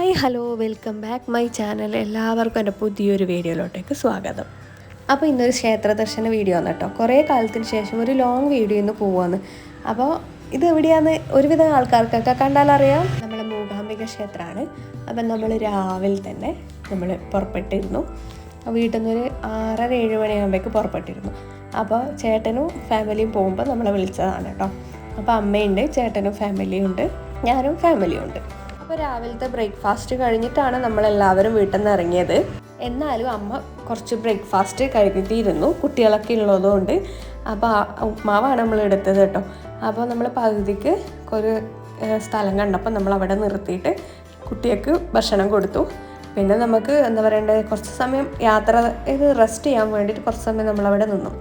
Hi hello welcome back my channel. എല്ലാവർക്കും എന്റെ പുതിയൊരു വീഡിയോയിലോട്ടേക്ക് സ്വാഗതം. അപ്പോൾ ഇന്നൊരു ക്ഷേത്ര ദർശന വീഡിയോ ആണ് കേട്ടോ. കുറേ കാലത്തിന് ശേഷം ഒരു ലോങ് വീഡിയോ ഇന്ന് പോവാന്ന് അപ്പോൾ ഇത് എവിടെയാന്ന് ഒരുവിധം ആൾക്കാർക്കൊക്കെ കണ്ടാലറിയാം. നമ്മളെ മൂകാംബിക ക്ഷേത്രമാണ്. അപ്പം നമ്മൾ രാവിലെ തന്നെ നമ്മൾ പുറപ്പെട്ടിരുന്നു. വീട്ടിൽ നിന്ന് ഒരു ആറര ഏഴ് മണിയാകുമ്പോഴേക്ക് പുറപ്പെട്ടിരുന്നു. അപ്പോൾ ചേട്ടനും ഫാമിലിയും പോകുമ്പോൾ നമ്മളെ വിളിച്ചതാണ് കേട്ടോ. അപ്പോൾ അമ്മയുണ്ട് ചേട്ടനും ഫാമിലിയും ഉണ്ട് ഞാനും ഫാമിലിയും ഉണ്ട്. അപ്പോൾ രാവിലത്തെ ബ്രേക്ക്ഫാസ്റ്റ് കഴിഞ്ഞിട്ടാണ് നമ്മളെല്ലാവരും വീട്ടിൽ നിന്ന് ഇറങ്ങിയത് എന്നാലും അമ്മ കുറച്ച് ബ്രേക്ക്ഫാസ്റ്റ് കഴിഞ്ഞിട്ടിരുന്നു കുട്ടികളൊക്കെ ഉള്ളതുകൊണ്ട്. അപ്പോൾ ഉപ്മാവാണ് നമ്മൾ എടുത്തത് കേട്ടോ. അപ്പോൾ നമ്മൾ പകുതിക്ക് ഒരു സ്ഥലം കണ്ടപ്പോൾ നമ്മൾ അവിടെ നിർത്തിയിട്ട് കുട്ടികൾക്ക് ഭക്ഷണം കൊടുത്തു. പിന്നെ നമുക്ക് എന്താ പറയണ്ടത് കുറച്ച് സമയം യാത്ര ഇത് റെസ്റ്റ് ചെയ്യാൻ വേണ്ടിയിട്ട് കുറച്ച് സമയം നമ്മളവിടെ നിന്നു.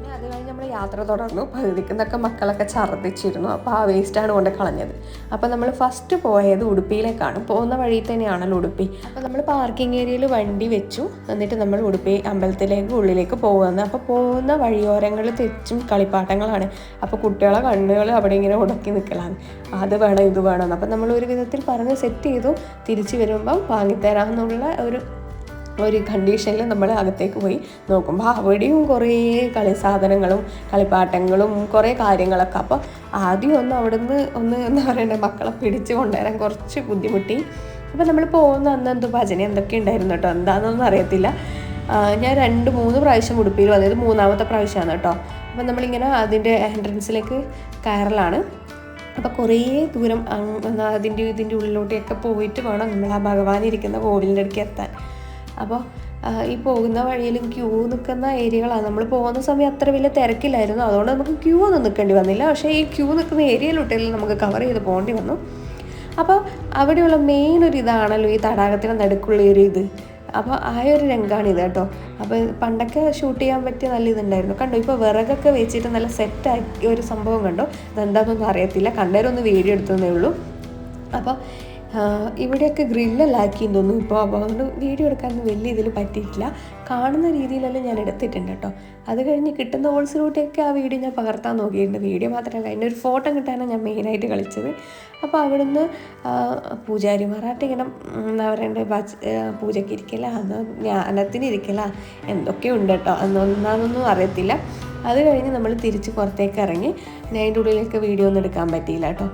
യാത്ര തുടർന്നു. പകുതിക്ക് നിന്നൊക്കെ മക്കളൊക്കെ ഛർദ്ദിച്ചിരുന്നു. അപ്പോൾ ആ വേസ്റ്റാണ് കൊണ്ട് കളഞ്ഞത്. അപ്പോൾ നമ്മൾ ഫസ്റ്റ് പോയത് ഉടുപ്പിയിലേക്കാണ്. പോകുന്ന വഴി തന്നെയാണല്ലോ ഉടുപ്പി. അപ്പോൾ നമ്മൾ പാർക്കിംഗ് ഏരിയയിൽ വണ്ടി വെച്ചു. എന്നിട്ട് നമ്മൾ ഉടുപ്പി അമ്പലത്തിലേക്ക് ഉള്ളിലേക്ക് പോകുന്നത് അപ്പോൾ പോകുന്ന വഴിയോരങ്ങളിൽ തെച്ചും കളിപ്പാട്ടങ്ങളാണ്. അപ്പോൾ കുട്ടികളെ കണ്ണുകൾ അവിടെ ഇങ്ങനെ ഉടക്കി നിൽക്കലാണ് അത് വേണം ഇത് വേണം അപ്പോൾ നമ്മൾ ഒരു വിധത്തിൽ പറഞ്ഞ് സെറ്റ് ചെയ്തു. തിരിച്ചു വരുമ്പം വാങ്ങിത്തരാമെന്നുള്ള ഒരു ഒരു കണ്ടീഷനിൽ നമ്മൾ അകത്തേക്ക് പോയി നോക്കുമ്പോൾ അവിടെയും കുറേ കളി സാധനങ്ങളും കളിപ്പാട്ടങ്ങളും കുറേ കാര്യങ്ങളൊക്കെ. അപ്പോൾ ആദ്യം ഒന്ന് അവിടുന്ന് ഒന്ന് എന്താ പറയണ്ടേ മക്കളെ പിടിച്ച് കൊണ്ടുവരാൻ കുറച്ച് ബുദ്ധിമുട്ടി. അപ്പോൾ നമ്മൾ പോകുന്ന അന്ന് എന്തോ ഭജന എന്തൊക്കെ ഉണ്ടായിരുന്നു കേട്ടോ എന്താണെന്നൊന്നും അറിയത്തില്ല. ഞാൻ രണ്ട് മൂന്ന് പ്രാവശ്യം ഉടുപ്പിയിൽ വന്നത് മൂന്നാമത്തെ പ്രാവശ്യമാണ് കേട്ടോ അപ്പം നമ്മളിങ്ങനെ അതിന്റെ എൻട്രൻസിലേക്ക് കയറലാണ്. അപ്പോൾ കുറേ ദൂരം അതിന്റെ ഇതിന്റെ ഉള്ളിലോട്ടൊക്കെ പോയിട്ട് വേണം നമ്മൾ ആ ഭഗവാൻ ഇരിക്കുന്ന കോവിലിന്റെ അടുക്ക് എത്താൻ. അപ്പോൾ ഈ പോകുന്ന വഴിയിലും ക്യൂ നിൽക്കുന്ന ഏരിയകളാണ്. നമ്മൾ പോകുന്ന സമയം അത്ര വലിയ തിരക്കില്ലായിരുന്നു. അതുകൊണ്ട് നമുക്ക് ക്യൂ ഒന്നും നിൽക്കേണ്ടി വന്നില്ല. പക്ഷേ ഈ ക്യൂ നിൽക്കുന്ന ഏരിയയിലോട്ടെല്ലാം നമുക്ക് കവർ ചെയ്ത് പോകേണ്ടി വന്നു. അപ്പോൾ അവിടെയുള്ള മെയിൻ ഒരു ഇതാണല്ലോ ഈ തടാകത്തിന് നടുക്കുള്ള ഒരു ഇത്. അപ്പോൾ ആ ഒരു രംഗമാണ് ഇത് കേട്ടോ. അപ്പോൾ പണ്ടൊക്കെ ഷൂട്ട് ചെയ്യാൻ പറ്റിയ നല്ല ഇതുണ്ടായിരുന്നു. കണ്ടോ ഇപ്പോൾ വിറകൊക്കെ വെച്ചിട്ട് നല്ല സെറ്റാക്കി ഒരു സംഭവം കണ്ടോ? അതെന്താണെന്നൊന്നും അറിയത്തില്ല. കണ്ടവരൊന്ന് വീഡിയോ എടുത്തതേ ഉള്ളൂ. അപ്പോൾ ഇവിടെയൊക്കെ ഗ്രില്ലെല്ലാക്കിയെന്ന് തോന്നുന്നു. ഇപ്പോൾ അപ്പോൾ അതുകൊണ്ട് വീഡിയോ എടുക്കാനൊന്നും വലിയ ഇതിൽ പറ്റിയിട്ടില്ല. കാണുന്ന രീതിയിലെല്ലാം ഞാൻ എടുത്തിട്ടുണ്ട് കേട്ടോ. അത് കഴിഞ്ഞ് കിട്ടുന്ന വോൾസിലൂടെയൊക്കെ ആ വീഡിയോ ഞാൻ പകർത്താൻ നോക്കിയിട്ടുണ്ട്. വീഡിയോ മാത്രമല്ല അതിന്റെ ഒരു ഫോട്ടോ കിട്ടാനാണ് ഞാൻ മെയിനായിട്ട് കളിച്ചത്. അപ്പോൾ അവിടുന്ന് പൂജാരിമാരായിട്ട് ഇങ്ങനെ എന്താ പറയണ്ടേ ഭജ ആ, പൂജയ്ക്ക് ഇരിക്കല അന്ന് ജ്ഞാനത്തിന് ഇരിക്കല എന്തൊക്കെ ഉണ്ട് കേട്ടോ. അന്നൊന്നാന്നൊന്നും അറിയത്തില്ല. അത് കഴിഞ്ഞ് നമ്മൾ തിരിച്ച് പുറത്തേക്ക് ഇറങ്ങി അതിന്റെ ഉള്ളിലേക്ക് വീഡിയോ ഒന്നും എടുക്കാൻ പറ്റിയില്ല കേട്ടോ.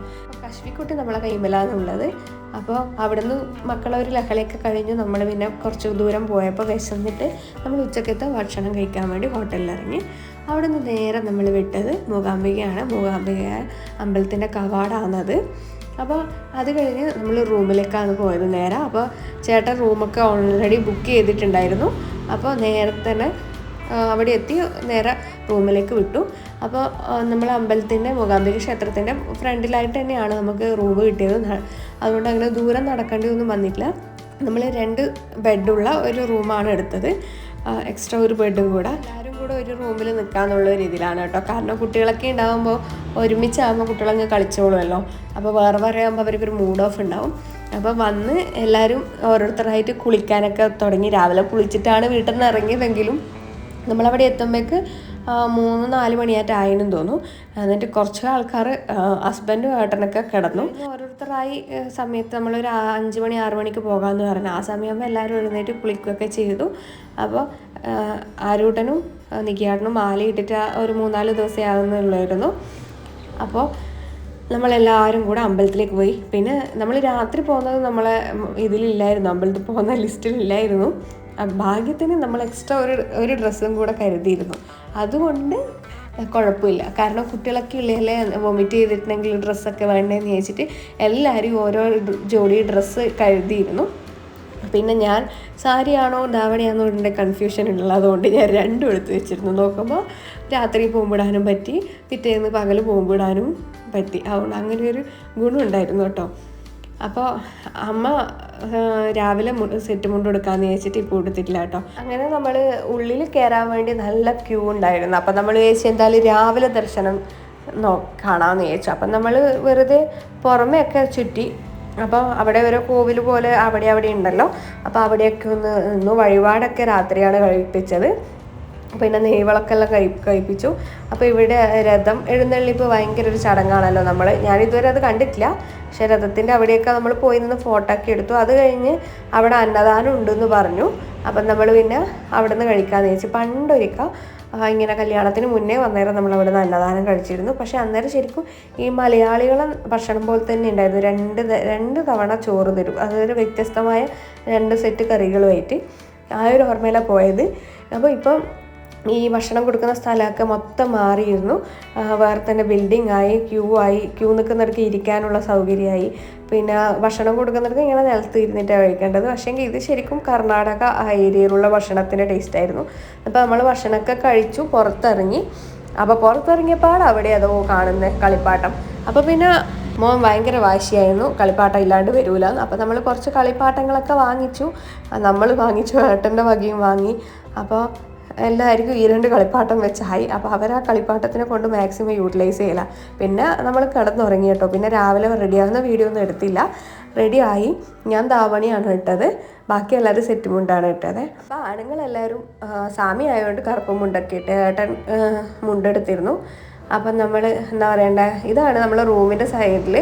കശ്മിക്കുട്ടി നമ്മളെ കൈമലാന്നുള്ളത്. അപ്പോൾ അവിടുന്ന് മക്കളെ ഒരു ലഹളയൊക്കെ കഴിഞ്ഞ്. നമ്മൾ പിന്നെ കുറച്ച് ദൂരം പോയപ്പോൾ വിശന്നിട്ട് നമ്മൾ ഉച്ചക്കത്തെ ഭക്ഷണം കഴിക്കാൻ വേണ്ടി ഹോട്ടലിൽ ഇറങ്ങി. അവിടെ നിന്ന് നേരെ നമ്മൾ വിട്ടത് മൂകാംബികയാണ്. മൂകാംബിക അമ്പലത്തിന്റെ കവാടാണത്. അപ്പോൾ അത് കഴിഞ്ഞ് നമ്മൾ റൂമിലേക്കാണ് പോയത് നേരെ. അപ്പോൾ ചേട്ടൻ റൂമൊക്കെ ഓൾറെഡി ബുക്ക് ചെയ്തിട്ടുണ്ടായിരുന്നു. അപ്പോൾ നേരെ തന്നെ അവിടെ എത്തി നേരെ റൂമിലേക്ക് വിട്ടു. അപ്പോൾ നമ്മൾ അമ്പലത്തിന്റെ മൂകാംബിക ക്ഷേത്രത്തിന്റെ ഫ്രണ്ടിലായിട്ട് തന്നെയാണ് നമുക്ക് റൂം കിട്ടിയത്. അതുകൊണ്ട് അങ്ങനെ ദൂരം നടക്കേണ്ടി ഒന്നും വന്നില്ല. നമ്മൾ രണ്ട് ബെഡുള്ള ഒരു റൂമാണ് എടുത്തത്. എക്സ്ട്രാ ഒരു ബെഡും കൂടെ. എല്ലാവരും കൂടെ ഒരു റൂമിൽ നിൽക്കാന്നുള്ള രീതിയിലാണ് കേട്ടോ. കാരണം കുട്ടികളൊക്കെ ഉണ്ടാകുമ്പോൾ ഒരുമിച്ചാകുമ്പോൾ കുട്ടികളങ്ങ് കളിച്ചോളുമല്ലോ. അപ്പോൾ വേറെ വേറെ ആകുമ്പോൾ അവർക്കൊരു മൂഡ് ഓഫ് ഉണ്ടാവും. അപ്പോൾ വന്ന് എല്ലാവരും ഓരോരുത്തരായിട്ട് കുളിക്കാനൊക്കെ തുടങ്ങി. രാവിലെ കുളിച്ചിട്ടാണ് വീട്ടിൽ നിന്ന് ഇറങ്ങിയതെങ്കിലും നമ്മളവിടെ എത്തുമ്പോഴേക്ക് മൂന്ന് നാല് മണിയായിട്ട് ആയെന്നും തോന്നുന്നു. എന്നിട്ട് കുറച്ച് ആൾക്കാർ ഹസ്ബൻഡും ഏട്ടനൊക്കെ കിടന്നു. ഓരോരുത്തരായി സമയത്ത് നമ്മളൊരു അഞ്ച് മണി ആറ് മണിക്ക് പോകാമെന്ന് പറഞ്ഞു. ആ സമയമാകുമ്പോൾ എല്ലാവരും എഴുന്നേറ്റ് കുളിക്കുകയൊക്കെ ചെയ്തു. അപ്പോൾ ആരൂട്ടനും നിക്കിയാട്ടനും മാല ഇട്ടിട്ട് ഒരു മൂന്നാൽ ദിവസമേ ആകുന്നുള്ളായിരുന്നു അപ്പോൾ നമ്മളെല്ലാവരും കൂടെ അമ്പലത്തിലേക്ക് പോയി. പിന്നെ നമ്മൾ രാത്രി പോകുന്നത് നമ്മളെ ഇതിലില്ലായിരുന്നു. അമ്പലത്തിൽ പോകുന്ന ലിസ്റ്റിലില്ലായിരുന്നു. ഭാഗ്യത്തിന് നമ്മൾ എക്സ്ട്രാ ഒരു ഒരു ഡ്രസ്സും കൂടെ കരുതിയിരുന്നു. അതുകൊണ്ട് കുഴപ്പമില്ല. കാരണം കുട്ടികളൊക്കെ ഉള്ളതിലെ വൊമിറ്റ് ചെയ്തിട്ടുണ്ടെങ്കിൽ ഡ്രസ്സൊക്കെ വേണ്ടതെന്ന് ചോദിച്ചിട്ട് എല്ലാവരും ഓരോ ജോഡി ഡ്രസ്സ് കരുതിയിരുന്നു. പിന്നെ ഞാൻ സാരിയാണോ ധാവണിയാണോ എന്റെ കൺഫ്യൂഷൻ ഉള്ളതുകൊണ്ട് ഞാൻ രണ്ടും എടുത്ത് വെച്ചിരുന്നു. നോക്കുമ്പോൾ രാത്രി പോകുമ്പിടാനും പറ്റി പിറ്റേന്ന് പകൽ പോകുമ്പിടാനും പറ്റി. അതുകൊണ്ട് അങ്ങനെ ഒരു ഗുണമുണ്ടായിരുന്നു കേട്ടോ. അപ്പോൾ അമ്മ രാവിലെ സെറ്റ് മുണ്ട് കൊടുക്കാമെന്ന് ചോദിച്ചിട്ട് ഇപ്പോൾ കൊടുത്തിട്ടില്ല കേട്ടോ. അങ്ങനെ നമ്മൾ ഉള്ളിൽ കയറാൻ വേണ്ടി നല്ല ക്യൂ ഉണ്ടായിരുന്നു. അപ്പം നമ്മൾ ചോദിച്ചു എന്തായാലും രാവിലെ ദർശനം നോ കാണാമെന്ന് ചോദിച്ചു അപ്പം നമ്മൾ വെറുതെ പുറമെയൊക്കെ ചുറ്റി അപ്പോൾ അവിടെ ഓരോ കോവിൽ പോലെ അവിടെ അവിടെ ഉണ്ടല്ലോ. അപ്പോൾ അവിടെയൊക്കെ ഒന്ന് നിന്നു വഴിപാടൊക്കെ രാത്രിയാണ് കഴിപ്പിച്ചത്. പിന്നെ നെയ്വിളക്കെല്ലാം കഴി കഴിപ്പിച്ചു. അപ്പോൾ ഇവിടെ രഥം എഴുന്നള്ളിപ്പ് ഭയങ്കര ഒരു ചടങ്ങാണല്ലോ നമ്മൾ ഞാനിതുവരെ അത് കണ്ടിട്ടില്ല. പക്ഷേ രഥത്തിന്റെ അവിടെയൊക്കെ നമ്മൾ പോയി നിന്ന് ഫോട്ടോ ഒക്കെ എടുത്തു. അത് കഴിഞ്ഞ് അവിടെ അന്നദാനം ഉണ്ടെന്ന് പറഞ്ഞു. അപ്പം നമ്മൾ പിന്നെ അവിടെ നിന്ന് കഴിക്കാമെന്ന് ചോദിച്ചു പണ്ടൊരിക്കൽ ഇങ്ങനെ കല്യാണത്തിന് മുന്നേ വന്നേരം നമ്മൾ അവിടെ നിന്ന് അന്നദാനം കഴിച്ചിരുന്നു. പക്ഷേ അന്നേരം ശരിക്കും ഈ മലയാളികളെ ഭക്ഷണം പോലെ തന്നെ ഉണ്ടായിരുന്നു. രണ്ട് രണ്ട് തവണ ചോറ് തരും. അതൊരു വ്യത്യസ്തമായ രണ്ട് സെറ്റ് കറികളുമായിട്ട്. ആ ഒരു ഓർമ്മയിലാണ് പോയത്. അപ്പോൾ ഇപ്പം ഈ ഭക്ഷണം കൊടുക്കുന്ന സ്ഥലമൊക്കെ മൊത്തം മാറിയിരുന്നു. വേറെ തന്നെ ബിൽഡിംഗ് ആയി ക്യൂ ആയി ക്യൂ നിൽക്കുന്നിടക്ക് ഇരിക്കാനുള്ള സൗകര്യമായി. പിന്നെ ഭക്ഷണം കൊടുക്കുന്നിടത്ത് ഇങ്ങനെ നിലത്ത് ഇരുന്നിട്ടാണ് കഴിക്കേണ്ടത്. പക്ഷേങ്കിൽ ഇത് ശരിക്കും കർണാടക ആ ഏരിയയിലുള്ള ഭക്ഷണത്തിന്റെ ടേസ്റ്റ് ആയിരുന്നു. അപ്പോൾ നമ്മൾ ഭക്ഷണമൊക്കെ കഴിച്ചു പുറത്തിറങ്ങി. അപ്പോൾ പുറത്തിറങ്ങിയപ്പോൾ അവിടെ അതോ കാണുന്ന കളിപ്പാട്ടം. അപ്പോൾ പിന്നെ മോൻ ഭയങ്കര വാശിയായിരുന്നു. കളിപ്പാട്ടം ഇല്ലാണ്ട് വരൂല. അപ്പോൾ നമ്മൾ കുറച്ച് കളിപ്പാട്ടങ്ങളൊക്കെ വാങ്ങിച്ചു. നമ്മൾ വാങ്ങിച്ചു ഏട്ടന്റെ വകയും വാങ്ങി. അപ്പോൾ എല്ലാവർക്കും ഈ രണ്ട് കളിപ്പാട്ടം വെച്ചായി അപ്പോൾ അവർ ആ കളിപ്പാട്ടത്തിനെ കൊണ്ട് മാക്സിമം യൂട്ടിലൈസ് ചെയ്യില്ല പിന്നെ നമ്മൾ കിടന്നുറങ്ങി കേട്ടോ. പിന്നെ രാവിലെ റെഡിയാകുന്ന വീഡിയോ ഒന്നും എടുത്തില്ല. റെഡിയായി ഞാൻ ദാവണിയാണ് ഇട്ടത്. ബാക്കി എല്ലാവരും സെറ്റ് മുണ്ടാണ് ഇട്ടത്. അപ്പോൾ ആണുങ്ങളെല്ലാവരും സാമി ആയതുകൊണ്ട് കറുപ്പ് മുണ്ടൊക്കെ ഇട്ട് ഏട്ടൻ മുണ്ടെടുത്തിരുന്നു. അപ്പം നമ്മൾ എന്താ പറയണ്ട? ഇതാണ് നമ്മളെ റൂമിന്റെ സൈഡിൽ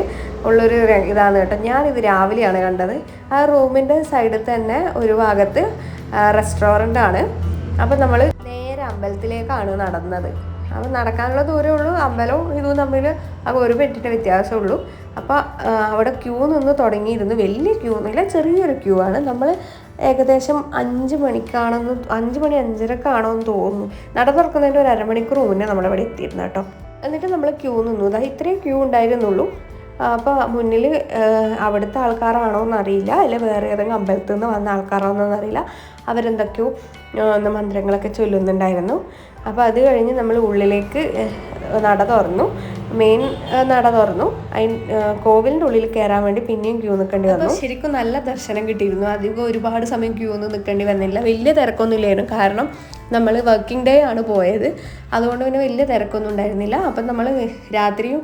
ഉള്ളൊരു ഇതാണ് കേട്ടോ. ഞാനിത് രാവിലെയാണ് കണ്ടത്. ആ റൂമിന്റെ സൈഡിൽ തന്നെ ഒരു ഭാഗത്ത് റെസ്റ്റോറന്റ് ആണ്. അപ്പം നമ്മൾ നേരെ അമ്പലത്തിലേക്കാണ് നടന്നത്. അപ്പം നടക്കാനുള്ള ദൂരമേ ഉള്ളൂ അമ്പലവും ഇതും തമ്മിൽ അപ്പോൾ ഒരു മിനിറ്റിന്റെ വ്യത്യാസമുള്ളൂ. അപ്പോൾ അവിടെ ക്യൂ നിന്ന് തുടങ്ങിയിരുന്നു. വലിയ ക്യൂ ഒന്നുമില്ല ചെറിയൊരു ക്യൂ ആണ്. നമ്മൾ ഏകദേശം അഞ്ച് മണിക്കാണെന്ന് അഞ്ച് മണി അഞ്ചരക്കാണോ എന്ന് തോന്നുന്നു. നട തുറക്കുന്നതിന്റെ ഒരു അരമണിക്കൂർ മുന്നേ നമ്മളിവിടെ എത്തിയിരുന്നു കേട്ടോ. എന്നിട്ട് നമ്മൾ ക്യൂ നിന്നു. അതായത് ഇത്രയും ക്യൂ ഉണ്ടായിരുന്നുള്ളൂ. അപ്പോൾ മുന്നിൽ അവിടുത്തെ ആൾക്കാരാണോ എന്നറിയില്ല. അല്ലെ വേറെ ഏതെങ്കിലും അമ്പലത്തിൽ നിന്ന് വന്ന ആൾക്കാരാണോ എന്നറിയില്ല അവരെന്തൊക്കെയോ മന്ത്രങ്ങളൊക്കെ ചൊല്ലുന്നുണ്ടായിരുന്നു. അപ്പോൾ അത് കഴിഞ്ഞ് നമ്മൾ ഉള്ളിലേക്ക് നട തുറന്നു. മെയിൻ നട തുറന്നു. അതിന് കോവിലിന്റെ ഉള്ളിൽ കയറാൻ വേണ്ടി പിന്നെയും ക്യൂ നിൽക്കേണ്ടി വന്നു. ശരിക്കും നല്ല ദർശനം കിട്ടിയിരുന്നു. അധികം ഒരുപാട് സമയം ക്യൂ ഒന്നും നിൽക്കേണ്ടി വന്നില്ല. വലിയ തിരക്കൊന്നും ഇല്ലായിരുന്നു. കാരണം നമ്മൾ വർക്കിംഗ് ഡേ ആണ് പോയത്. അതുകൊണ്ട് പിന്നെ വലിയ തിരക്കൊന്നും ഉണ്ടായിരുന്നില്ല. അപ്പം നമ്മൾ രാത്രിയും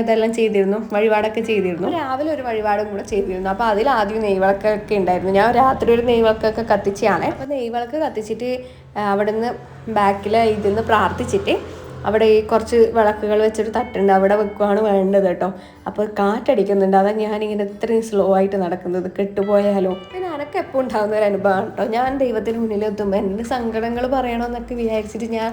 ഇതെല്ലാം ചെയ്തിരുന്നു. വഴിപാടൊക്കെ ചെയ്തിരുന്നു. രാവിലെ ഒരു വഴിപാടും കൂടെ ചെയ്തിരുന്നു. അപ്പോൾ അതിൽ ആദ്യം നെയ്വിളക്കൊക്കെ ഉണ്ടായിരുന്നു. ഞാൻ രാത്രി ഒരു നെയ്വിളക്കൊക്കെ കത്തിച്ചാണ് അപ്പോൾ നെയ്വിളക്ക് കത്തിച്ചിട്ട് അവിടുന്ന് ബാക്കിൽ നിന്ന് പ്രാർത്ഥിച്ചിട്ട് അവിടെ ഈ കുറച്ച് വിളക്കുകൾ വെച്ചിട്ട് തട്ടുണ്ട്. അവിടെ വെക്കുവാണ് വേണ്ടത് കേട്ടോ. അപ്പോൾ കാറ്റടിക്കുന്നുണ്ട്. അതാ ഞാനിങ്ങനെ ഇത്രയും സ്ലോ ആയിട്ട് നടക്കുന്നത്. കെട്ടുപോയാലോ? പിന്നെ അനക്ക് എപ്പോൾ ഉണ്ടാകുന്ന ഒരു അനുഭവമാണ് കേട്ടോ. ഞാൻ ദൈവത്തിന് മുന്നിലെത്തും എന്റെ സങ്കടങ്ങൾ പറയണമെന്നൊക്കെ വിചാരിച്ചിട്ട് ഞാൻ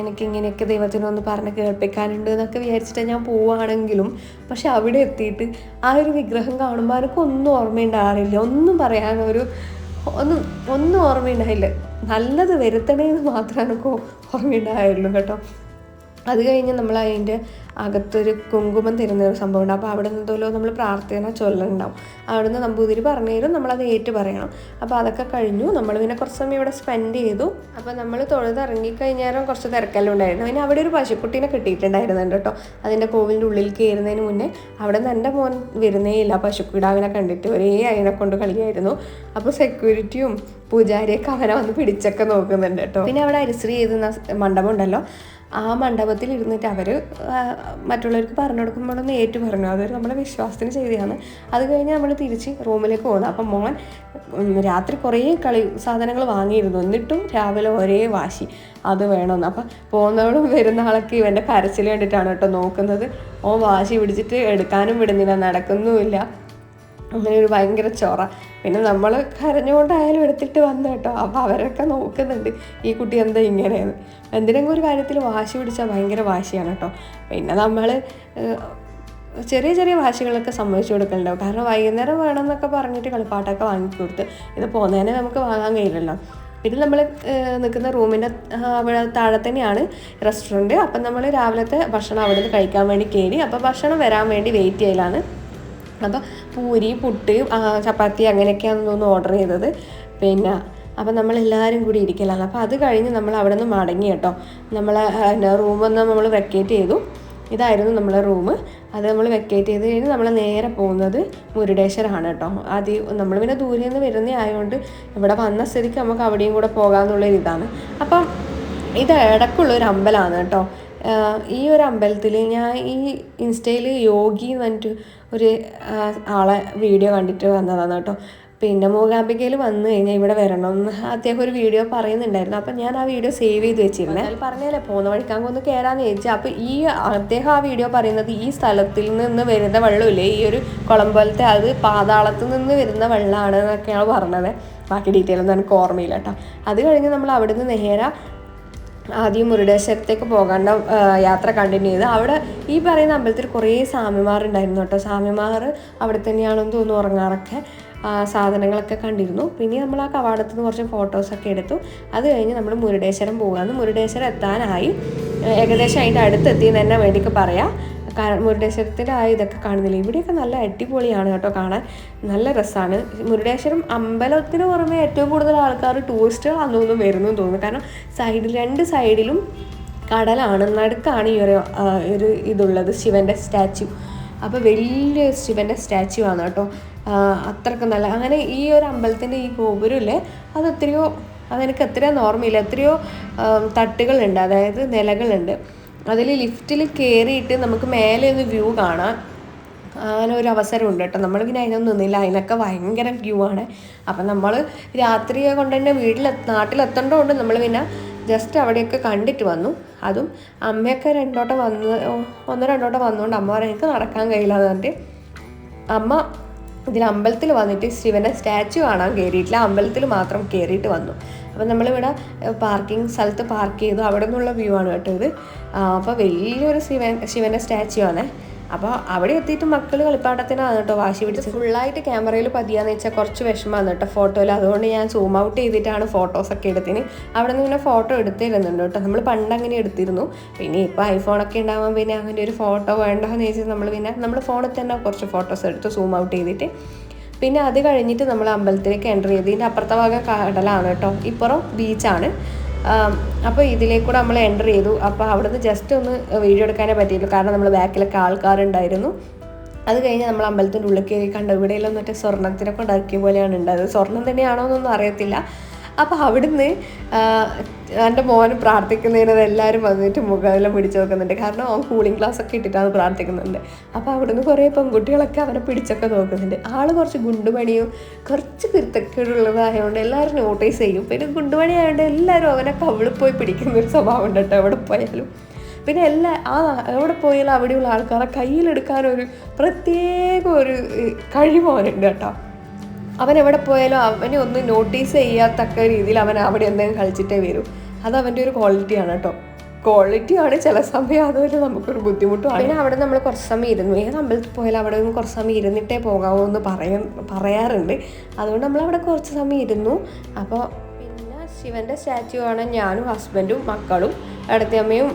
എനിക്ക് ഇങ്ങനെയൊക്കെ ദൈവത്തിനൊന്ന് പറഞ്ഞ് കേൾപ്പിക്കാനുണ്ട് എന്നൊക്കെ വിചാരിച്ചിട്ട് ഞാൻ പോവുകയാണെങ്കിലും പക്ഷെ അവിടെ എത്തിയിട്ട് ആ ഒരു വിഗ്രഹം കാണുമ്പോൾ എനിക്കൊന്നും ഓർമ്മയുണ്ടാകാറില്ല ഒന്നും പറയാനൊരു ഒന്നും ഒന്നും ഓർമ്മയുണ്ടായില്ല. നല്ലത് വരുത്തണേന്ന് മാത്രമാണ് ഓർമ്മയുണ്ടായിരുന്നു കേട്ടോ. അത് കഴിഞ്ഞ് നമ്മൾ അതിന്റെ അകത്തൊരു കുങ്കുമം തരുന്ന ഒരു സംഭവം ഉണ്ട് അപ്പോൾ അവിടെ നിന്നല്ലോ നമ്മൾ പ്രാർത്ഥന ചൊല്ലുണ്ടാവും. അവിടെ നിന്ന് നമ്പൂതിരി പറഞ്ഞു തരും നമ്മളത് ഏറ്റു പറയണം. അപ്പോൾ അതൊക്കെ കഴിഞ്ഞു. നമ്മൾ പിന്നെ കുറച്ച് സമയം ഇവിടെ സ്പെൻഡ് ചെയ്തു. അപ്പോൾ നമ്മൾ തൊഴുത് ഇറങ്ങിക്കഴിഞ്ഞാലും കുറച്ച് തിരക്കെല്ലാം ഉണ്ടായിരുന്നു. പിന്നെ അവിടെ ഒരു പശുക്കുട്ടീനെ കിട്ടിയിട്ടുണ്ടായിരുന്നുണ്ട് കേട്ടോ. അതിന്റെ കോവിലിന്റെ ഉള്ളിൽ കയറുന്നതിന് മുന്നേ അവിടെ നിന്ന് എന്റെ മോൻ വരുന്നേ ഇല്ല. പശുക്കിടാവിനെ കണ്ടിട്ട് ഒരേ അതിനെ കൊണ്ട് കളിയായിരുന്നു. അപ്പോൾ സെക്യൂരിറ്റിയും പൂജാരിയൊക്കെ അവനെ വന്ന് പിടിച്ചൊക്കെ നോക്കുന്നുണ്ട് കേട്ടോ. പിന്നെ അവിടെ അരിശ്രീ ചെയ്തുന്ന മണ്ഡപം ഉണ്ടല്ലോ. ആ മണ്ഡപത്തിൽ ഇരുന്നിട്ട് അവർ മറ്റുള്ളവർക്ക് പറഞ്ഞു കൊടുക്കുമ്പോഴൊന്ന് ഏറ്റു പറഞ്ഞു അതൊരു നമ്മളെ വിശ്വാസത്തിന് ചെയ്തതാണ്. അത് കഴിഞ്ഞ് നമ്മൾ തിരിച്ച് റൂമിലേക്ക് പോകുന്നത് അപ്പം മോൻ രാത്രി കുറേ കളി സാധനങ്ങൾ വാങ്ങിയിരുന്നു. എന്നിട്ടും രാവിലെ ഒരേ വാശി. അത് വേണമെന്ന് അപ്പം പോകുന്നവളും വരുന്ന ആളൊക്കെ ഇവന്റെ കരച്ചിൽ കണ്ടിട്ടാണ് കേട്ടോ നോക്കുന്നത്. ഓ വാശി പിടിച്ചിട്ട് എടുക്കാനും വിടുന്നില്ല നടക്കുന്നുമില്ല. അങ്ങനെ ഒരു ഭയങ്കര ചോറ. പിന്നെ നമ്മൾ കരഞ്ഞുകൊണ്ടായാലും എടുത്തിട്ട് വന്നു കേട്ടോ. അപ്പോൾ അവരൊക്കെ നോക്കുന്നുണ്ട് ഈ കുട്ടി എന്താ ഇങ്ങനെയെന്ന്? എന്തിനെങ്കിലും ഒരു കാര്യത്തിൽ വാശി പിടിച്ചാൽ ഭയങ്കര വാശിയാണ് കേട്ടോ. പിന്നെ നമ്മൾ ചെറിയ ചെറിയ വാശികളൊക്കെ സമ്മതിച്ചു കൊടുക്കലുണ്ടാവും. കാരണം വൈകുന്നേരം വേണമെന്നൊക്കെ പറഞ്ഞിട്ട് കളിപ്പാട്ടൊക്കെ വാങ്ങിക്കൊടുത്ത് ഇത് പോകുന്നതിനെ നമുക്ക് വാങ്ങാൻ കഴിയില്ലല്ലോ. പിന്നെ നമ്മൾ നിൽക്കുന്ന റൂമിന്റെ അവിടെ താഴെ തന്നെയാണ് റെസ്റ്റോറന്റ് അപ്പം നമ്മൾ രാവിലത്തെ ഭക്ഷണം അവിടെ നിന്ന് കഴിക്കാൻ വേണ്ടി കയറി അപ്പോൾ ഭക്ഷണം വരാൻ വേണ്ടി വെയിറ്റ് ചെയ്യലാണ്. അപ്പോൾ പൂരി പുട്ട് ചപ്പാത്തി അങ്ങനെയൊക്കെയാണെന്ന് തോന്നുന്നു ഓർഡർ ചെയ്തത്. പിന്നെ അപ്പം നമ്മളെല്ലാവരും കൂടി ഇരിക്കലാണ്. അപ്പോൾ അത് കഴിഞ്ഞ് നമ്മൾ അവിടെ നിന്ന് മടങ്ങി കേട്ടോ. നമ്മൾ റൂമൊന്ന് നമ്മൾ വെക്കേറ്റ് ചെയ്തു. ഇതായിരുന്നു നമ്മളെ റൂം അത് നമ്മൾ വെക്കേറ്റ് ചെയ്ത് കഴിഞ്ഞ് നമ്മൾ നേരെ പോകുന്നത് മുരുടേശ്വരമാണ് കേട്ടോ. അത് നമ്മൾ പിന്നെ ദൂരെ നിന്ന് വരുന്ന ആയതുകൊണ്ട് ഇവിടെ വന്ന സ്ഥിതിക്ക് നമുക്ക് അവിടെയും കൂടെ പോകാമെന്നുള്ളൊരു ഇതാണ്. അപ്പം ഇത് ഇടക്കുള്ളൊരു അമ്പലമാണ് കേട്ടോ. ഈ ഒരു അമ്പലത്തിൽ ഞാൻ ഈ ഇൻസ്റ്റയിൽ യോഗി എന്ന് പറഞ്ഞിട്ട് ഒരു ആളെ വീഡിയോ കണ്ടിട്ട് വന്നതാണ് കേട്ടോ. പിന്നെ മൂകാംബികയിൽ വന്നു കഴിഞ്ഞാൽ ഇവിടെ വരണം എന്ന് അദ്ദേഹം ഒരു വീഡിയോ പറയുന്നുണ്ടായിരുന്നു. അപ്പം ഞാൻ ആ വീഡിയോ സേവ് ചെയ്ത് വെച്ചിരുന്നു. അതിൽ പറഞ്ഞല്ലേ പോകുന്ന വഴിക്കാങ്ക ഒന്ന് കയറാന്ന് ചോദിച്ചു അപ്പോൾ ഈ അദ്ദേഹം ആ വീഡിയോ പറയുന്നത് ഈ സ്ഥലത്തിൽ നിന്ന് വരുന്ന വെള്ളമില്ലേ? ഈ ഒരു കുളം പോലത്തെ അത് പാതാളത്തിൽ നിന്ന് വരുന്ന വെള്ളമാണ് എന്നൊക്കെയാണ് പറഞ്ഞത്. ബാക്കി ഡീറ്റെയിൽ ഒന്നും എനിക്ക് ഓർമ്മയില്ല കേട്ടോ. അത് കഴിഞ്ഞ് നമ്മൾ അവിടുന്ന് നേരെ ആദ്യം മുരുടേശ്വരത്തേക്ക് പോകേണ്ട യാത്ര കണ്ടിന്യൂ ചെയ്ത്. അവിടെ ഈ പറയുന്ന അമ്പലത്തിൽ കുറേ സ്വാമിമാരുണ്ടായിരുന്നു കേട്ടോ. സ്വാമിമാർ അവിടെ തന്നെയാണെന്ന് തോന്നുന്നു ഉറങ്ങാറൊക്കെ സാധനങ്ങളൊക്കെ കണ്ടിരുന്നു. പിന്നെ നമ്മൾ ആ കവാടത്തിൽ നിന്ന് കുറച്ച് ഫോട്ടോസൊക്കെ എടുത്തു. അത് കഴിഞ്ഞ് നമ്മൾ മുരുടേശ്വരം പോകാമെന്ന് മുരുടേശ്വരം എത്താനായി. ഏകദേശം അതിന്റെ അടുത്തെത്തി എന്ന് തന്നെ വേണ്ടിക്ക് പറയാം. കാരണം മുരുടേശ്വരത്തിന്റെ ആ ഇതൊക്കെ കാണുന്നില്ല? ഇവിടെയൊക്കെ നല്ല അടിപൊളിയാണ് കേട്ടോ കാണാൻ. നല്ല രസമാണ് മുരുടേശ്വരം അമ്പലത്തിന് പുറമെ ഏറ്റവും കൂടുതൽ ആൾക്കാർ ടൂറിസ്റ്റുകൾ അന്നൊന്നും വരുന്നു തോന്നുന്നു. കാരണം സൈഡിൽ രണ്ട് സൈഡിലും കടലാണ് നടുക്കാണ് ഈ ഒരു ഒരു ഇതുള്ളത് ശിവന്റെ സ്റ്റാച്യു. അപ്പോൾ വലിയ ശിവന്റെ സ്റ്റാച്യു ആണ് കേട്ടോ. അത്രക്കും നല്ല അങ്ങനെ ഈ ഒരു അമ്പലത്തിന്റെ ഈ ഗോപുരമില്ലേ അത് എത്രയോ അതെനിക്ക് എത്രയോ ഓർമ്മയില്ല. എത്രയോ തട്ടുകളുണ്ട് അതായത് നിലകളുണ്ട്. അതിൽ ലിഫ്റ്റിൽ കയറിയിട്ട് നമുക്ക് മേലെ ഒന്ന് വ്യൂ കാണാം അങ്ങനെ ഒരു അവസരം ഉണ്ട് കേട്ടോ. നമ്മൾ പിന്നെ അതിനൊന്നും നിന്നില്ല. അതിനൊക്കെ ഭയങ്കര ക്യൂ ആണ്. അപ്പം നമ്മൾ രാത്രി കൊണ്ട് തന്നെ വീട്ടിൽ നാട്ടിലെത്തേണ്ടതുകൊണ്ട് നമ്മൾ പിന്നെ ജസ്റ്റ് അവിടെയൊക്കെ കണ്ടിട്ട് വന്നു. അതും അമ്മയൊക്കെ രണ്ടോട്ടം വന്ന് ഒന്നോ രണ്ടോട്ടം വന്നുകൊണ്ട് അമ്മ പറയാൻ എനിക്ക് നടക്കാൻ കഴിയില്ല എന്ന് പറഞ്ഞിട്ട് അമ്മ ഇതിൽ അമ്പലത്തിൽ വന്നിട്ട് ശിവനെ സ്റ്റാച്ചു കാണാൻ കയറിയിട്ടില്ല അമ്പലത്തിൽ മാത്രം കയറിയിട്ട് വന്നു. അപ്പം നമ്മളിവിടെ പാർക്കിംഗ് സ്ഥലത്ത് പാർക്ക് ചെയ്തു. അവിടെ നിന്നുള്ള വ്യൂ ആണ് കേട്ടോ ഇത്. അപ്പോൾ വലിയൊരു ശിവൻ ശിവന്റെ സ്റ്റാച്ചു ആണ്. അപ്പോൾ അവിടെ എത്തിയിട്ട് മക്കൾ കളിപ്പാട്ടത്തിനാണ് കേട്ടോ വാശി പിടിച്ച് ഫുള്ളായിട്ട് ക്യാമറയിൽ പതിയാന്ന് വെച്ചാൽ കുറച്ച് വിഷമമാണ് കേട്ടോ ഫോട്ടോയിൽ. അതുകൊണ്ട് ഞാൻ സൂം ഔട്ട് ചെയ്തിട്ടാണ് ഫോട്ടോസൊക്കെ എടുത്തിന്. അവിടെ നിന്ന് പിന്നെ ഫോട്ടോ എടുത്തിരുന്നുണ്ട് കേട്ടോ. നമ്മൾ പണ്ട് അങ്ങനെ എടുത്തിരുന്നു. പിന്നെ ഇപ്പോൾ ഐഫോണൊക്കെ ഉണ്ടാകുമ്പോൾ പിന്നെ അങ്ങനെ ഒരു ഫോട്ടോ വേണ്ടെന്ന് ചോദിച്ചാൽ നമ്മൾ പിന്നെ നമ്മൾ ഫോണിൽ തന്നെ കുറച്ച് ഫോട്ടോസ് എടുത്ത് സൂം ഔട്ട് ചെയ്തിട്ട് പിന്നെ അത് കഴിഞ്ഞിട്ട് നമ്മൾ അമ്പലത്തിലേക്ക് എന്റർ ചെയ്ത് ഇതിന്റെ അപ്പുറത്തെ ഭാഗം കടലാണ് കേട്ടോ. ഇപ്പുറം ബീച്ചാണ് അപ്പോൾ ഇതിലേക്കൂടെ നമ്മൾ എന്റർ ചെയ്തു. അപ്പോൾ അവിടുന്ന് ജസ്റ്റ് ഒന്ന് വീഡിയോ എടുക്കാനേ പറ്റിയുള്ളൂ കാരണം നമ്മൾ ബാക്കിലൊക്കെ ആൾക്കാരുണ്ടായിരുന്നു. അത് കഴിഞ്ഞ് നമ്മൾ അമ്പലത്തിന്റെ ഉള്ളിൽ കയറി കണ്ടു. ഇവിടെയെല്ലാം മറ്റേ സ്വർണത്തിനെ കൊണ്ടാക്കിയ പോലെയാണ് ഉണ്ടായത്. സ്വർണം തന്നെയാണോ എന്നൊന്നും അറിയത്തില്ല. അപ്പോൾ അവിടുന്ന് എന്റെ മോന് പ്രാർത്ഥിക്കുന്നതിന് എല്ലാവരും വന്നിട്ട് മുഖമെല്ലാം പിടിച്ചു നോക്കുന്നുണ്ട്. കാരണം അവൻ കൂളിംഗ് ഗ്ലാസ് ഒക്കെ ഇട്ടിട്ടാണ് പ്രാർത്ഥിക്കുന്നുണ്ട്. അപ്പോൾ അവിടുന്ന് കുറേ പെൺകുട്ടികളൊക്കെ അവനെ പിടിച്ചൊക്കെ നോക്കുന്നുണ്ട്. ആൾ കുറച്ച് ഗുണ്ടുമണിയും കുറച്ച് കുരുത്തക്കേടുള്ളതായതുകൊണ്ട് എല്ലാവരും നോട്ടീസ് ചെയ്യും. പിന്നെ ഗുണ്ടുമണി ആയതുകൊണ്ട് എല്ലാവരും അവനെ കവിളിൽ പോയി പിടിക്കുന്ന ഒരു സ്വഭാവം ഉണ്ട് കേട്ടോ എവിടെ പോയാലും. പിന്നെ എല്ലാ ആ എവിടെ പോയാലും അവിടെയുള്ള ആൾക്കാരെ കയ്യിലെടുക്കാനൊരു പ്രത്യേക ഒരു കഴിവ് കേട്ടോ. അവൻ എവിടെ പോയാലും അവനെ ഒന്ന് നോട്ടീസ് ചെയ്യാത്തക്ക രീതിയിൽ അവൻ അവിടെ എന്തെങ്കിലും കളിച്ചിട്ടേ വരും. അത് അവന്റെ ഒരു ക്വാളിറ്റിയാണ് കേട്ടോ. ക്വാളിറ്റിയാണ് ചില സമയം അതുപോലെ നമുക്കൊരു ബുദ്ധിമുട്ടാണ് പിന്നെ അവിടെ നമ്മൾ കുറച്ച് സമയം ഇരുന്നു ഏത് അമ്പലത്തിൽ പോയാലും അവിടെ നിന്ന് കുറച്ച് സമയം ഇരുന്നിട്ടേ പോകാമോ എന്ന് പറയാൻ പറയാറുണ്ട്. അതുകൊണ്ട് നമ്മൾ അവിടെ കുറച്ച് സമയം ഇരുന്നു. അപ്പോൾ പിന്നെ ശിവന്റെ സ്റ്റാച്ചു ആണ് ഞാനും ഹസ്ബൻഡും മക്കളും അടുത്ത അമ്മയും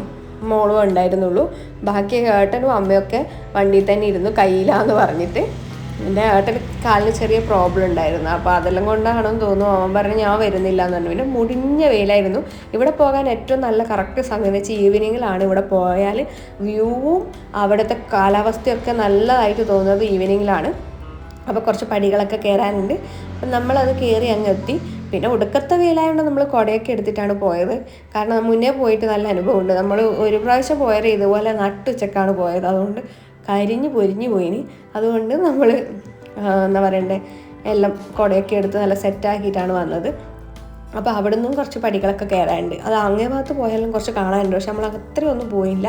മോളും ഉണ്ടായിരുന്നുള്ളൂ. ബാക്കി ഏട്ടനും അമ്മയൊക്കെ വണ്ടിയിൽ തന്നെ ഇരുന്നു കയ്യിലാന്ന് പറഞ്ഞിട്ട്. എന്റെ ഏട്ടന് കാലിന് ചെറിയ പ്രോബ്ലം ഉണ്ടായിരുന്നു. അപ്പോൾ അതെല്ലാം കൊണ്ടാണെന്ന് തോന്നുന്നു അവൻ പറഞ്ഞു ഞാൻ വരുന്നില്ല എന്ന് പറഞ്ഞു. പിന്നെ മുടിഞ്ഞ വെയിലായിരുന്നു. ഇവിടെ പോകാൻ ഏറ്റവും നല്ല കറക്റ്റ് സമയം എന്ന് വെച്ചാൽ ഈവനിങ്ങിലാണ് ഇവിടെ പോയാൽ വ്യൂവും അവിടുത്തെ കാലാവസ്ഥയൊക്കെ നല്ലതായിട്ട് തോന്നുന്നത് ഈവനിങ്ങിലാണ് അപ്പോൾ കുറച്ച് പടികളൊക്കെ കയറാനുണ്ട്. അപ്പം നമ്മളത് കയറി അങ്ങ് എത്തി. പിന്നെ ഒടുക്കത്തെ വെയിലായതുകൊണ്ട് നമ്മൾ കുടയൊക്കെ എടുത്തിട്ടാണ് പോയത്. കാരണം മുന്നേ പോയിട്ട് നല്ല അനുഭവമുണ്ട്. നമ്മൾ ഒരു പ്രാവശ്യം പോയത് ഇതുപോലെ നട്ടുച്ചക്കാണ് പോയത്. അതുകൊണ്ട് കരിഞ്ഞ് പൊരിഞ്ഞ് പോയിന്. അതുകൊണ്ട് നമ്മൾ എന്താ പറയണ്ടേ എല്ലാം കുടയൊക്കെ എടുത്ത് നല്ല സെറ്റാക്കിയിട്ടാണ് വന്നത്. അപ്പോൾ അവിടെ നിന്നും കുറച്ച് പടികളൊക്കെ കയറാനുണ്ട് അത് അങ്ങേ ഭാഗത്ത് പോയാലും കുറച്ച് കാണാനുണ്ട്. പക്ഷെ നമ്മൾ അത്രയൊന്നും പോയില്ല.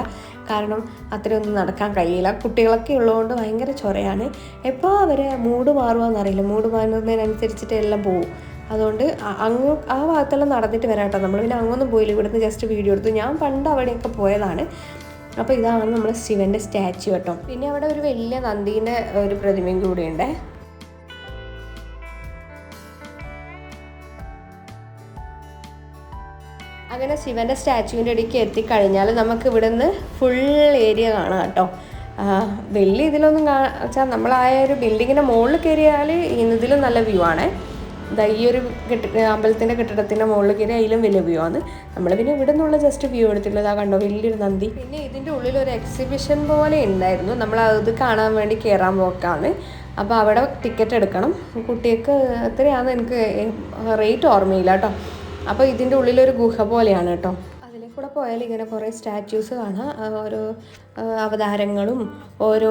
കാരണം അത്രയൊന്നും നടക്കാൻ കഴിയില്ല. കുട്ടികളൊക്കെ ഉള്ളതുകൊണ്ട് ഭയങ്കര ചൊറയാണ്. എപ്പോൾ അവരെ മൂഡ് മാറുവാന്നറിയില്ല. മൂഡ് മാറുന്നതിനനുസരിച്ചിട്ട് എല്ലാം പോവും. അതുകൊണ്ട് അങ്ങ് ആ ഭാഗത്തെല്ലാം നടന്നിട്ട് വരാം കേട്ടോ നമ്മൾ പിന്നെ അങ്ങൊന്നും പോയില്ല. ഇവിടുന്ന് ജസ്റ്റ് വീഡിയോ എടുത്തു. ഞാൻ പണ്ട് അവിടെയൊക്കെ പോയതാണ്. അപ്പോൾ ഇതാണ് നമ്മുടെ ശിവന്റെ സ്റ്റാച്ചു കേട്ടോ. പിന്നെ അവിടെ ഒരു വലിയ നന്ദീന്റെ ഒരു പ്രതിമയും കൂടിയുണ്ടേ അങ്ങനെ ശിവന്റെ സ്റ്റാച്യുവിന്റെ ഇടയ്ക്ക് എത്തിക്കഴിഞ്ഞാൽ നമുക്ക് ഇവിടുന്ന് ഫുൾ ഏരിയ കാണാം കേട്ടോ. വലിയ ഇതിലൊന്നും കാണാ വെച്ചാൽ നമ്മളായ ഒരു ബിൽഡിങ്ങിന്റെ മുകളിൽ കയറിയാൽ ഇന്നതിലും നല്ല വ്യൂ ആണ്. ദാ ഈ ഒരു കെട്ടി അമ്പലത്തിന്റെ കെട്ടിടത്തിന്റെ മുകളിൽ കയറി അതിലും വലിയ വ്യൂ ആണ്. നമ്മൾ പിന്നെ ഇവിടെ നിന്നുള്ള ജസ്റ്റ് വ്യൂ എടുത്തിട്ടുള്ളത് ആ കണ്ടോ? വലിയൊരു നന്ദി. പിന്നെ ഇതിന്റെ ഉള്ളിൽ ഒരു എക്സിബിഷൻ പോലെ ഉണ്ടായിരുന്നു. നമ്മൾ അത് കാണാൻ വേണ്ടി കയറാൻ പോക്കാണ്. അപ്പോൾ അവിടെ ടിക്കറ്റ് എടുക്കണം. കുട്ടികൾക്ക് എത്രയാണെന്ന് എനിക്ക് റേറ്റ് ഓർമ്മയില്ല കേട്ടോ. അപ്പോൾ ഇതിന്റെ ഉള്ളിലൊരു ഗുഹ പോലെയാണ് കേട്ടോ. കൂടെ പോയാൽ ഇങ്ങനെ കുറേ സ്റ്റാച്യൂസ് കാണാം. ഓരോ അവതാരങ്ങളും ഓരോ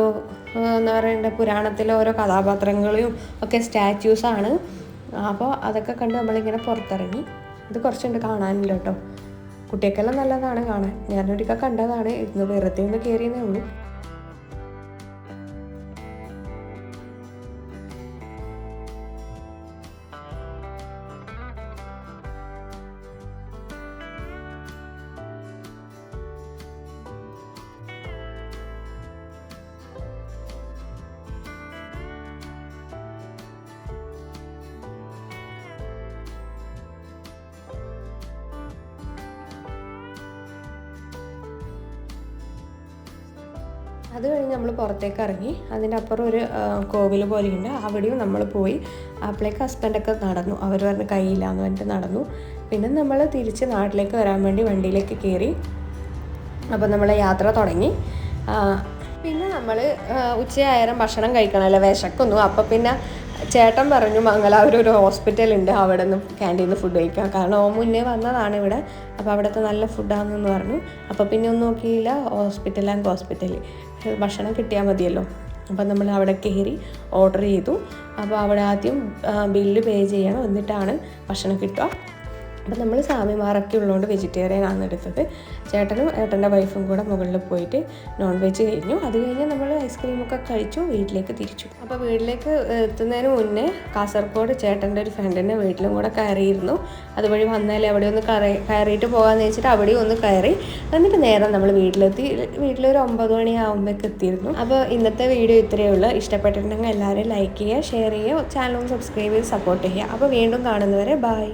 എന്താ പറയണ്ട പുരാണത്തിലെ ഓരോ കഥാപാത്രങ്ങളും ഒക്കെ സ്റ്റാറ്റ്യൂസാണ് അപ്പോൾ അതൊക്കെ കണ്ട് നമ്മളിങ്ങനെ പുറത്തിറങ്ങി. ഇത് കുറച്ചുണ്ട് കാണാനില്ല കേട്ടോ. കുട്ടികൾക്കെല്ലാം നല്ലതാണ് കാണാൻ. ഞാനൊരിക്കൽ കണ്ടതാണ്. ഇന്ന് വെറുതെ ഒന്ന് കയറിയെന്നേ ഉള്ളൂ. അത് കഴിഞ്ഞ് നമ്മൾ പുറത്തേക്ക് ഇറങ്ങി അതിന്റെ അപ്പുറം ഒരു കോവിൽ പോലെയുണ്ട്. അവിടെയും നമ്മൾ പോയി. അപ്പോഴേക്ക് ഹസ്ബൻഡൊക്കെ നടന്നു. അവർ പറഞ്ഞ് കയ്യില്ലാന്ന് പറഞ്ഞിട്ട് നടന്നു. പിന്നെ നമ്മൾ തിരിച്ച് നാട്ടിലേക്ക് വരാൻ വേണ്ടി വണ്ടിയിലേക്ക് കയറി അപ്പോൾ നമ്മൾ യാത്ര തുടങ്ങി. പിന്നെ നമ്മൾ ഉച്ചയായാലും ഭക്ഷണം കഴിക്കണമല്ലോ വിശക്കുന്നു. അപ്പോൾ പിന്നെ ചേട്ടൻ പറഞ്ഞു മംഗലാപുരം ഒരു ഹോസ്പിറ്റൽ ഉണ്ട്. അവിടെ നിന്ന് ക്യാന്റീനിൽ ഫുഡ് കഴിക്കാം. കാരണം ഓ മുന്നേ വന്നതാണ് ഇവിടെ. അപ്പോൾ അവിടുത്തെ നല്ല ഫുഡാണെന്ന് പറഞ്ഞു. അപ്പോൾ പിന്നെ ഒന്നും നോക്കിയില്ല. ഹോസ്പിറ്റൽ ആൻഡ് ഹോസ്പിറ്റൽ ഭക്ഷണം കിട്ടിയാൽ മതിയല്ലോ. അപ്പോൾ നമ്മൾ അവിടെ കയറി ഓർഡർ ചെയ്തു. അപ്പോൾ അവിടെ ആദ്യം ബില്ല് പേ ചെയ്യണം. എന്നിട്ടാണ് ഭക്ഷണം കിട്ടുക. അപ്പോൾ നമ്മൾ സ്വാമിമാരൊക്കെ ഉള്ളതുകൊണ്ട് വെജിറ്റേറിയൻ ആണ് എടുത്തത്. ചേട്ടനും ഏട്ടന്റെ വൈഫും കൂടെ മുകളിൽ പോയിട്ട് നോൺ വെജ് കഴിഞ്ഞു. അത് കഴിഞ്ഞ് നമ്മൾ ഐസ്ക്രീമൊക്കെ കഴിച്ചു വീട്ടിലേക്ക് തിരിച്ചു. അപ്പോൾ വീട്ടിലേക്ക് എത്തുന്നതിന് മുന്നേ കാസർഗോഡ് ചേട്ടന്റെ ഒരു ഫ്രണ്ടിന്റെ വീട്ടിലും കൂടെ കയറിയിരുന്നു. അതുവഴി വന്നാൽ അവിടെ ഒന്ന് കയറി കയറിയിട്ട് പോകാമെന്ന് വെച്ചിട്ട് അവിടെ ഒന്ന് കയറി. എന്നിട്ട് നേരം നമ്മൾ വീട്ടിലെത്തി. വീട്ടിലൊരു ഒമ്പത് മണി ആകുമ്പോഴേക്ക് എത്തിയിരുന്നു. അപ്പോൾ ഇന്നത്തെ വീഡിയോ ഇത്രയേ ഉള്ളൂ. ഇഷ്ടപ്പെട്ടിട്ടുണ്ടെങ്കിൽ എല്ലാവരും ലൈക്ക് ചെയ്യുക ഷെയർ ചെയ്യുക ചാനലും സബ്സ്ക്രൈബ് ചെയ്ത് സപ്പോർട്ട് ചെയ്യുക. അപ്പോൾ വീണ്ടും കാണുന്നവരെ ബൈ